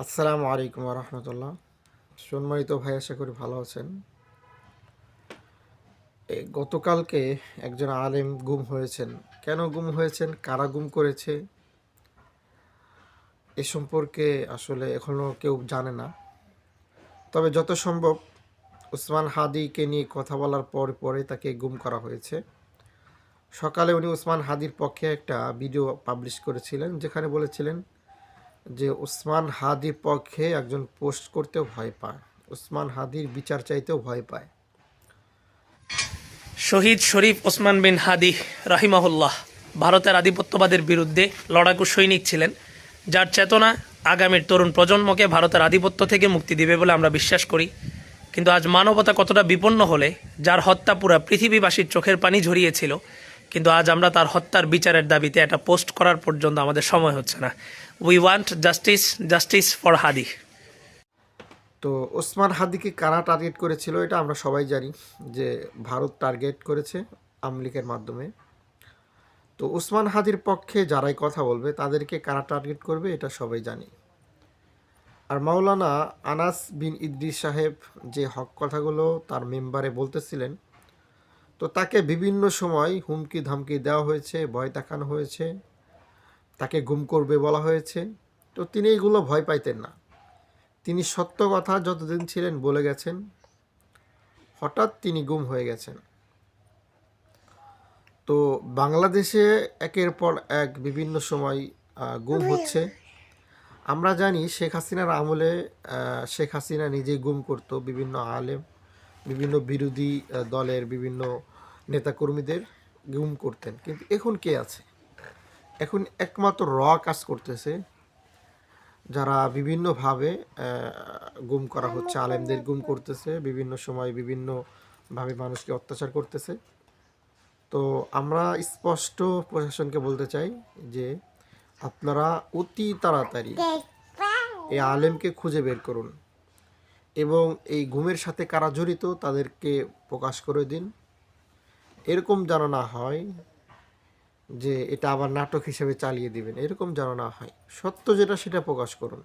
আসসালামু আলাইকুম রহমতুল্লাহ সম্মানিত ভাই, আশা করি ভালো আছেন। গতকালকে একজন আলেম গুম হয়েছেন। কেন গুম হয়েছেন? কারা গুম করেছে? এ সম্পর্কে আসলে এখনও কেউ জানে না। তবে যত সম্ভব উসমান হাদিকে নিয়ে কথা বলার পর পরে তাকে গুম করা হয়েছে। সকালে উনি উসমান হাদির পক্ষে একটা ভিডিও পাবলিশ করেছিলেন, যেখানে বলেছিলেন যে ওসমান হাদির পক্ষে একজন পোস্ট করতেও ভয় পায়। ওসমান হাদির বিচার চাইতেও ভয় পায়। শহীদ শরীফ ওসমান বিন হাদি রাহিমাহুল্লাহ ভারতের আধিপত্যবাদের বিরুদ্ধে লড়াকু সৈনিক ছিলেন, যার চেতনা আগামীর তরুণ প্রজন্মকে ভারতের আধিপত্য থেকে মুক্তি দিবে বলে আমরা বিশ্বাস করি। কিন্তু আজ মানবতা কতটা বিপন্ন হলে, যার হত্যা পুরা পৃথিবীবাসীর চোখের পানি ঝরিয়েছিল কিন্তু আজ আমরা তার হত্যার বিচারের দাবিতে একটা পোস্ট করার পর্যন্ত আমাদের সময় হচ্ছে না। We want justice justice for Hadi তো ওসমান হাদিকে কারা টার্গেট করেছিল এটা আমরা সবাই জানি, যে ভারত টার্গেট করেছে আমলিকের মাধ্যমে। তো ওসমান হাদির পক্ষে যারাই কথা বলবে, তাদেরকে কারা টার্গেট করবে এটা সবাই জানি। আর মাওলানা আনাস বিন ইদ্রিস সাহেব যে হক কথাগুলো তার মেম্বারে বলতেছিলেন তো তাকে বিভিন্ন সময় হুমকি ধামকি দেওয়া হয়েছে ভয় দেখানো হয়েছে তাকে গুম করবে বলা হয়েছে। তো তিনি এগুলো ভয় পাইতেন না। তিনি সত্য কথা যতদিন ছিলেন বলে গেছেন। হঠাৎ তিনি গুম হয়ে গেছেন। তো বাংলাদেশে একের পর এক বিভিন্ন সময় গুম হচ্ছে। আমরা জানি শেখ হাসিনার আমলে শেখ হাসিনা নিজেই গুম করত। বিভিন্ন আলেম বিভিন্ন বিরোধী দলের বিভিন্ন নেতাকর্মীদের গুম করতেন। কিন্তু এখন কে আছে? এখন একমাত্র র কাজ করতেছে, যারা বিভিন্নভাবে গুম করা হচ্ছে, আলেমদের গুম করতেছে, বিভিন্ন সময় বিভিন্নভাবে মানুষকে অত্যাচার করতেছে। তো আমরা স্পষ্ট প্রশাসনকে বলতে চাই যে আপনারা অতি তাড়াতাড়ি এই আলেমকে খুঁজে বের করুন এবং এই ঘুমের সাথে কারা জড়িত তাদেরকে প্রকাশ করে দিন। এরকম যেন না হয় যে এটা আবার নাটক হিসেবে চালিয়ে দিবেন, এরকম যেন না হয়। সত্য যেটা, সেটা প্রকাশ করুন।